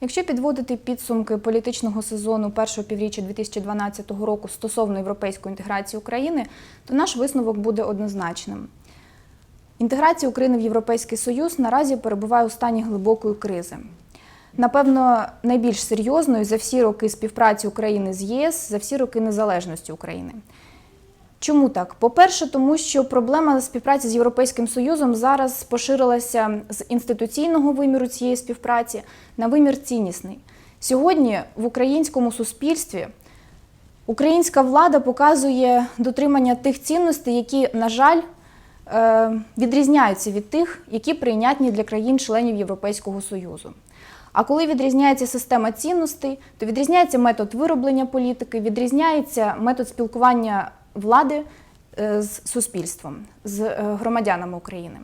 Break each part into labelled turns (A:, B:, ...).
A: Якщо підводити підсумки політичного сезону першого півріччя 2012 року стосовно європейської інтеграції України, то наш висновок буде однозначним. Інтеграція України в Європейський Союз наразі перебуває у стані глибокої кризи. Напевно, найбільш серйозною за всі роки співпраці України з ЄС, за всі роки незалежності України. Чому так? По-перше, тому що проблема співпраці з Європейським Союзом зараз поширилася з інституційного виміру цієї співпраці на вимір ціннісний. Сьогодні в українському суспільстві українська влада показує дотримання тих цінностей, які, на жаль, е, відрізняються від тих, які прийнятні для країн-членів Європейського Союзу. А коли відрізняється система цінностей, то відрізняється метод вироблення політики, відрізняється метод спілкування влади е, з суспільством, з е, громадянами України.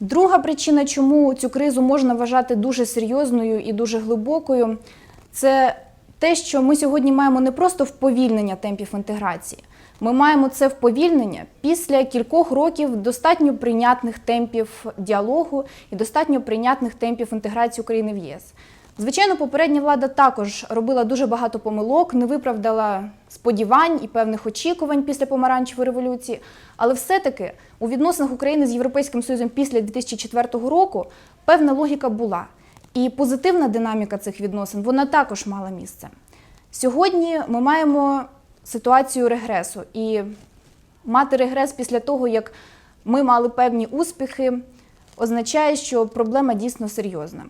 A: Друга причина, чому цю кризу можна вважати дуже серйозною і дуже глибокою, це те, що ми сьогодні маємо не просто вповільнення темпів інтеграції, ми маємо це вповільнення після кількох років достатньо прийнятних темпів діалогу і достатньо прийнятних темпів інтеграції України в ЄС. Звичайно, попередня влада також робила дуже багато помилок, не виправдала сподівань і певних очікувань після помаранчевої революції. Але все-таки у відносинах України з Європейським Союзом після 2004 року певна логіка була. І позитивна динаміка цих відносин вона також мала місце. Сьогодні ми маємо ситуацію регресу. І мати регрес після того, як ми мали певні успіхи, означає, що проблема дійсно серйозна.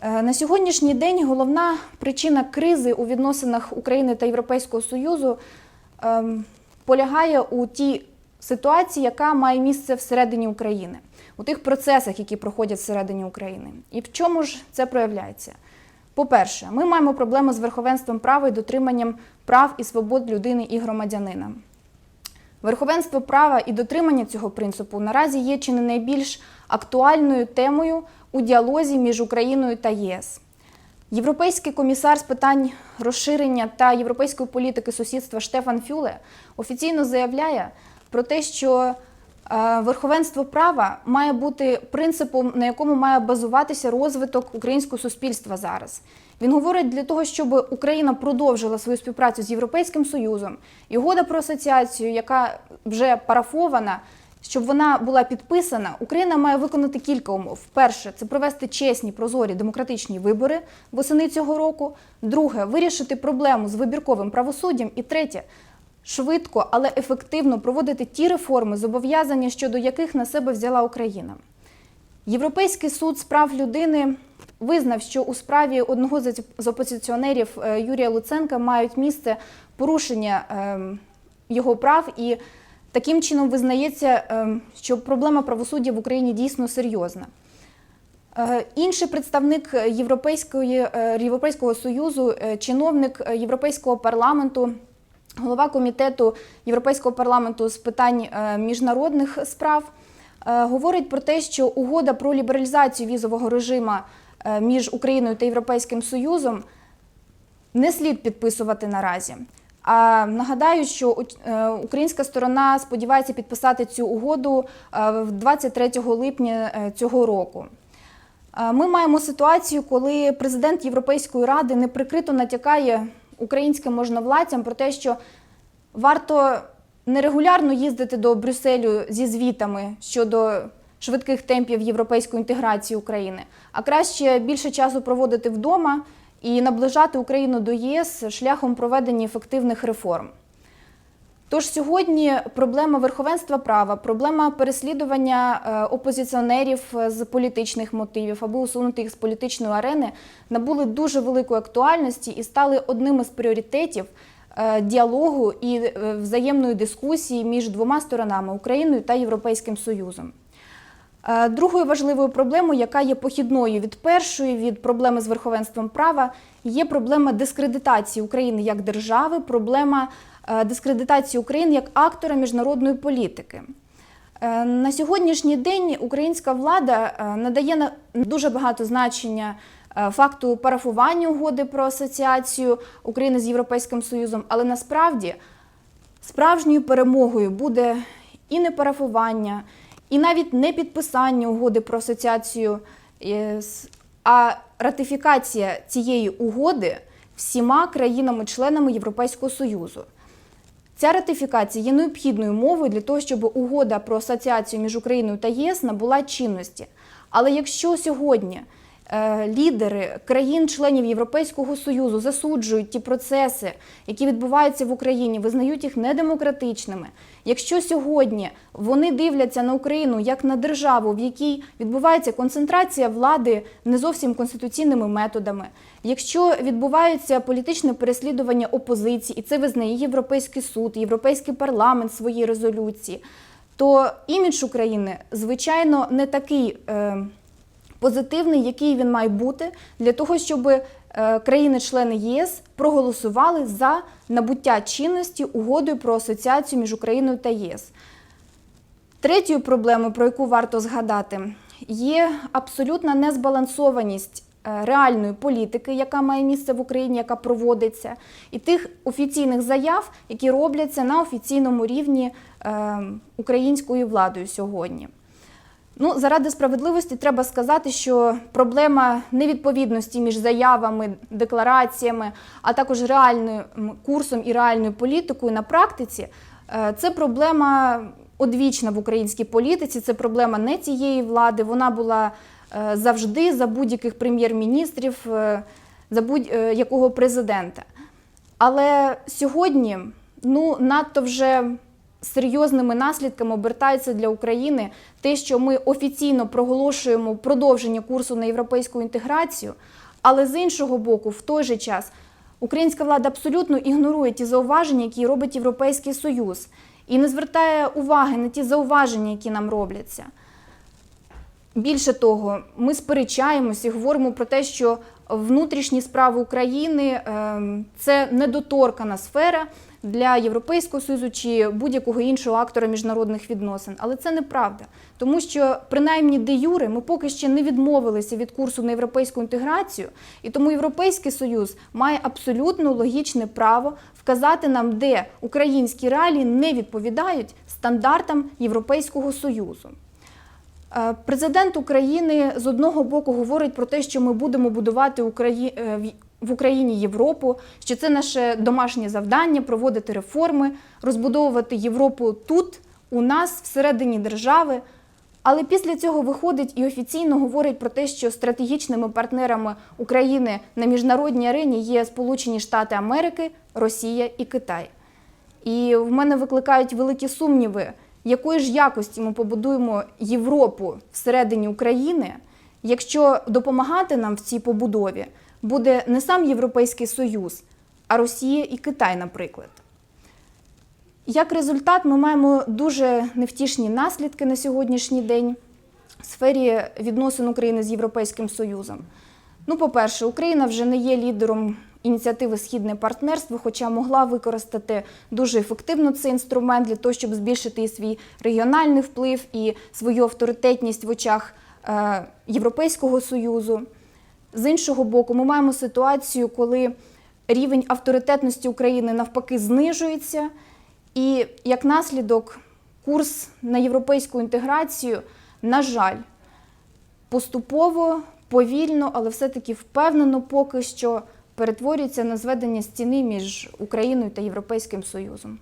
A: Е, На сьогоднішній день головна причина кризи у відносинах України та Європейського Союзу ем, полягає у тій ситуації, яка має місце всередині України, у тих процесах, які проходять всередині України. І в чому ж це проявляється? По-перше, ми маємо проблеми з верховенством права і дотриманням прав і свобод людини і громадянина. Верховенство права і дотримання цього принципу наразі є чи не найбільш актуальною темою у діалозі між Україною та єС. Європейський комісар з питань розширення та європейської політики сусідства Штефан Фюле офіційно заявляє про те, що верховенство права має бути принципом, на якому має базуватися розвиток українського суспільства зараз. Він говорить для того, щоб Україна продовжила свою співпрацю з Європейським Союзом і угода про асоціацію, яка вже парафована, щоб вона була підписана, Україна має виконати кілька умов. Перше це провести чесні, прозорі демократичні вибори восени цього року. Друге вирішити проблему з вибірковим правосуддям. І третє швидко, але ефективно проводити ті реформи, зобов'язання щодо яких на себе взяла Україна. Європейський суд з прав людини визнав, що у справі одного з опозиціонерів е, Юрія Луценка мають місце порушення ем, його прав, і таким чином визнається, ем, що проблема правосуддя в Україні дійсно серйозна. Е, Інший представник Європейської, е, Європейського Союзу, чиновник Європейського парламенту, голова комітету Європейського парламенту з питань е, міжнародних справ, е, говорить про те, що угода про лібералізацію візового режиму е, між Україною та Європейським Союзом не слід підписувати наразі. А нагадаю, що українська сторона сподівається підписати цю угоду е, 23 липня цього року. Ми маємо ситуацію, коли президент Європейської ради неприкрито натякає українським можновладцям про те, що варто нерегулярно їздити до Брюсселю зі звітами щодо швидких темпів європейської інтеграції України, а краще більше часу проводити вдома і наближати Україну до ЄС шляхом проведення ефективних реформ. Тож сьогодні проблема верховенства права, проблема переслідування е, опозиціонерів е, з політичних мотивів або усунути їх з політичної арени набули дуже великої актуальності і стали одним із пріоритетів е, діалогу і взаємної дискусії між двома сторонами Україною та Європейським Союзом. Другою важливою проблемою, яка є похідною від першої, від проблеми з верховенством права, є проблема дискредитації України як держави, проблема дискредитації України як актора міжнародної політики. Е, На сьогоднішній день українська влада е, надає дуже багато значення е, факту парафування угоди про асоціацію України з Європейським Союзом, але насправді справжньою перемогою буде і не парафування, і навіть не підписання угоди про асоціацію е, а ратифікація цієї угоди всіма країнами-членами Європейського Союзу. Ця ратифікація є необхідною мовою для того, щоб угода про асоціацію між Україною та ЄС набула чинності. Але якщо сьогодні лідери країн-членів Європейського Союзу засуджують ті процеси, які відбуваються в Україні, визнають їх недемократичними, якщо сьогодні вони дивляться на Україну як на державу, в якій відбувається концентрація влади не зовсім конституційними методами, якщо відбувається політичне переслідування опозиції, і це визнає Європейський суд, Європейський парламент в своїй резолюції, то імідж України, звичайно, не такий. Е, позитивний, який він має бути для того, щоб е, країни-члени ЄС проголосували за набуття чинності угодою про асоціацію між Україною та ЄС. Третьою проблемою, про яку варто згадати, є абсолютна незбалансованість е, реальної політики, яка має місце в Україні, яка проводиться, і тих офіційних заяв, які робляться на офіційному рівні е, українською владою сьогодні. Ну, заради справедливості треба сказати, що проблема невідповідності між заявами, деклараціями, а також реальним курсом і реальною політикою на практиці е, це проблема одвічна в українській політиці. Це проблема не цієї влади. Вона була е, завжди за будь-яких прем'єр-міністрів, е, за будь-якого президента. Але сьогодні ну, надто вже серйозними наслідками обертається для України те, що ми офіційно проголошуємо продовження курсу на європейську інтеграцію, але з іншого боку, в той же час українська влада абсолютно ігнорує ті зауваження, які робить Європейський Союз, і не звертає уваги на ті зауваження, які нам робляться. Більше того, ми сперечаємося і говоримо про те, що внутрішні справи України ем, це недоторкана сфера для Європейського Союзу чи будь-якого іншого актора міжнародних відносин. Але це неправда, тому що принаймні де юре ми поки ще не відмовилися від курсу на європейську інтеграцію, і тому Європейський Союз має абсолютно логічне право вказати нам, де українські реалії не відповідають стандартам Європейського Союзу. Е, Президент України з одного боку говорить про те, що ми будемо будувати Украї... в Україні Європу, що це наше домашнє завдання проводити реформи, розбудовувати Європу тут, у нас, всередині держави. Але після цього виходить і офіційно говорить про те, що стратегічними партнерами України на міжнародній арені є Сполучені Штати Америки, Росія і Китай. І в мене викликають великі сумніви, якої ж якості ми побудуємо Європу всередині України, якщо допомагати нам в цій побудові буде не сам Європейський Союз, а Росія і Китай, наприклад. Як результат, ми маємо дуже невтішні наслідки на сьогоднішній день в сфері відносин України з Європейським Союзом. Ну, по-перше, Україна вже не є лідером ініціативи Східне партнерство, хоча могла використати дуже ефективно цей інструмент для того, щоб збільшити і свій регіональний вплив і свою авторитетність в очах е, Європейського Союзу. З іншого боку, ми маємо ситуацію, коли рівень авторитетності України навпаки знижується, і як наслідок курс на європейську інтеграцію, на жаль, поступово, повільно, але все-таки впевнено поки що перетворюється на зведення стіни між Україною та Європейським Союзом.